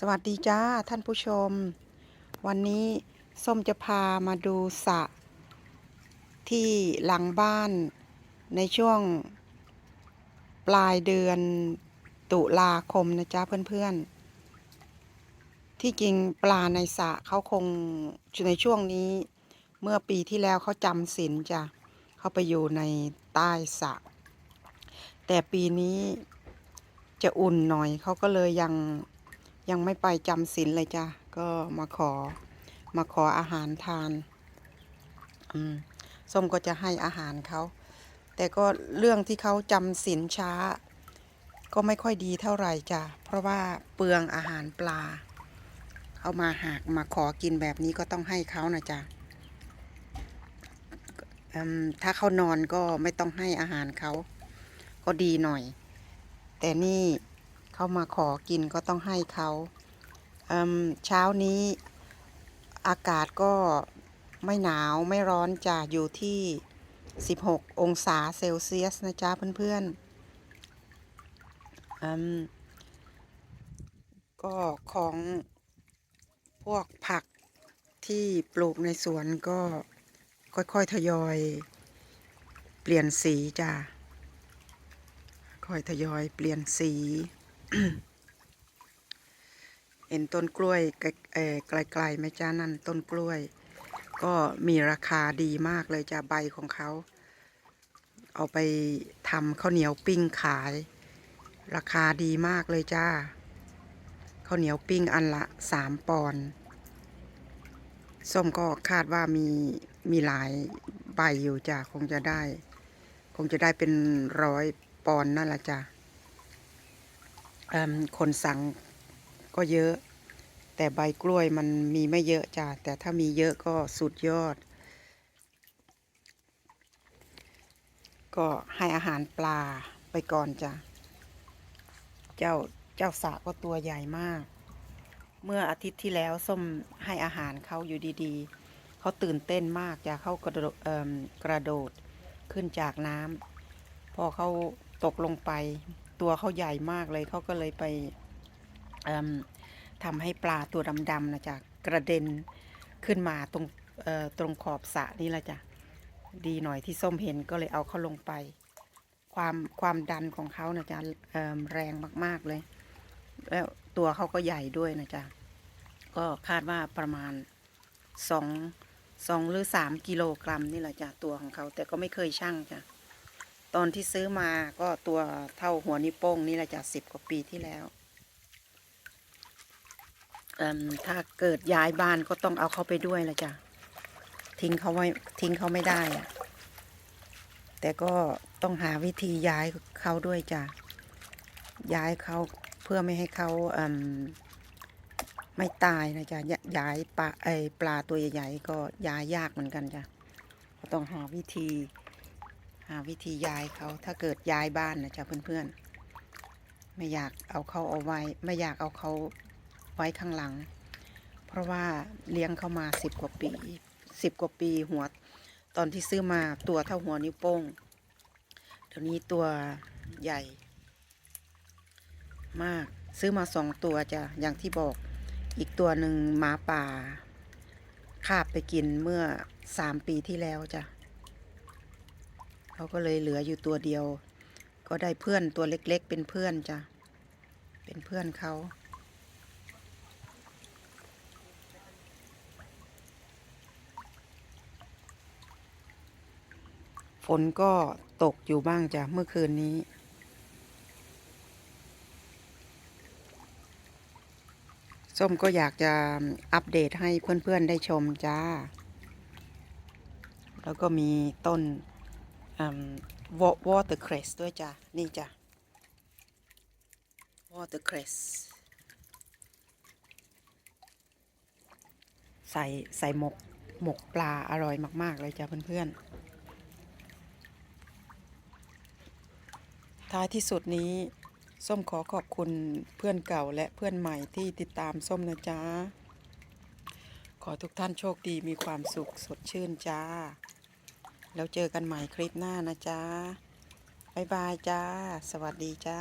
สวัสดีจ้าท่านผู้ชม วันนี้ส้มจะพามาดูสระที่หลังบ้านในช่วงปลายเดือนตุลาคมนะจ๊ะเพื่อนๆ ที่จริงปลาในสระเขาคงในช่วงนี้เมื่อปีที่แล้วเขาจำศีลจ้ะเขาไปอยู่ในใต้สระแต่ปีนี้จะอุ่นหน่อยเขาก็เลยยัง ยังไม่ไปจำศีลเลยจ้ะ ก็มาขอ มาขออาหารทาน อืม ส้มก็จะให้อาหารเขา แต่ก็เรื่องที่เขาจำศีลช้า ก็ไม่ค่อยดีเท่าไหร่จ้ะ เพราะว่าเปลืองอาหารปลาเขามาหากมาขอกินแบบนี้ก็ต้องให้เขานะจ๊ะถ้าเขานอนก็ไม่ต้องให้อาหารเขา ก็ดีหน่อย แต่นี่ เขามาขอกินก็ต้องให้เขาเเช้านี้อากาศก็ไม่หนาวไม่ร้อนจ้ะอยู่ที่ 16 องศาเซลเซียสนะจ๊ะเพื่อนๆก็ของพวกผักที่ปลูกในสวนก็ค่อยๆทยอยเปลี่ยนสีจ้ะค่อยทยอยเปลี่ยนสี เห็นต้นกล้วยไกลๆไหมจ้านั่นต้นกล้วย ก็มีราคาดีมากเลยจ้าใบของเขา เอาไปทำข้าวเหนียวปิ้งขาย ราคาดีมากเลยจ้าข้าวเหนียวปิ้งอันละสามปอนด์ส้มก็คาดว่ามีมีหลายใบอยู่จ้าคงจะได้ คงจะได้เป็นร้อยปอนด์นั่นแหละจ้า คนสั่งก็เยอะ แต่ใบกล้วยมันมีไม่เยอะจ้ะแต่ถ้ามีเยอะก็สุดยอด ก็ให้อาหารปลาไปก่อนจ้ะเจ้าเจ้าสาก็ตัวใหญ่มาก เมื่ออาทิตย์ที่แล้วส้มให้อาหารเขาอยู่ดีๆ เขาตื่นเต้นมากจะเขากระโดดกระโดดขึ้นจากน้ำพอเขาตกลงไป ตัวเขาใหญ่มากเลยเขาก็เลยไปทำให้ปลาตัวดำๆนะจ๊ะกระเด็นขึ้นมาตรงตรงขอบสระนี่แหละจ้ะดีหน่อยที่ส้มเห็นก็เลยเอาเขาลงไป ความความดันของเขานะจ๊ะแรงมากๆเลย แล้วตัวเขาก็ใหญ่ด้วยนะจ๊ะก็คาดว่าประมาณสองสองหรือสามกิโลกรัมนี่แหละจ้ะตัวของเขาแต่ก็ไม่เคยช่างจ้ะ ตอนที่ซื้อมาก็ตัวเท่าหัวนิ้วโป้งนี่แหละจ้ะสิบกว่าปีที่แล้ว ถ้าเกิดย้ายบ้านก็ต้องเอาเขาไปด้วยละจ้ะ ทิ้งเขาไว้ทิ้งเขาไม่ได้อะแต่ก็ต้องหาวิธีย้ายเขาด้วยจ้ะ ย้ายเขาเพื่อไม่ให้เขาไม่ตายนะจ๊ะย้ายปลาไอปลาตัวใหญ่ๆก็ย้ายยากเหมือนกันจ้ะก็ต้องหาวิธี หาวิธีย้ายเขาถ้าเกิดย้ายบ้านนะจ๊ะเพื่อนๆ ไม่อยากเอาเขาเอาไว้ ไม่อยากเอาเขาไว้ข้างหลัง เพราะว่าเลี้ยงเขามาสิบกว่าปีสิบกว่าปีหัว ตอนที่ซื้อมาตัวเท่าหัวนิ้วโป้งเดี๋ยวนี้ตัวใหญ่ มากซื้อมาสองตัวจะอย่างที่บอกอีกตัวหนึ่งหมาป่าคาบไปกินเมื่อสามปีที่แล้วจ้ะ เขาก็เลยเหลืออยู่ตัวเดียว ก็ได้เพื่อนตัวเล็กๆ เป็นเพื่อนจ้ะ เป็นเพื่อนเขาฝนก็ตกอยู่บ้างจ้ะ เมื่อคืนนี้ ส้มก็อยากจะอัปเดตให้เพื่อนๆได้ชมจ้า แล้วก็มีต้น วอเตอร์เครสด้วยจ้ะ นี่จ้ะวอเตอร์เครสใส่ใส่หมกหมกปลาอร่อยมาก ๆ เลยจ้ะเพื่อนๆท้ายที่สุดนี้ ส้มขอขอบคุณเพื่อนเก่าและเพื่อนใหม่ที่ติดตามส้มนะจ๊ะ ขอทุกท่านโชคดีมีความสุขสดชื่นจ้า แล้วเจอกันใหม่คลิปหน้านะจ๊ะบ๊ายบายจ้า สวัสดีจ้า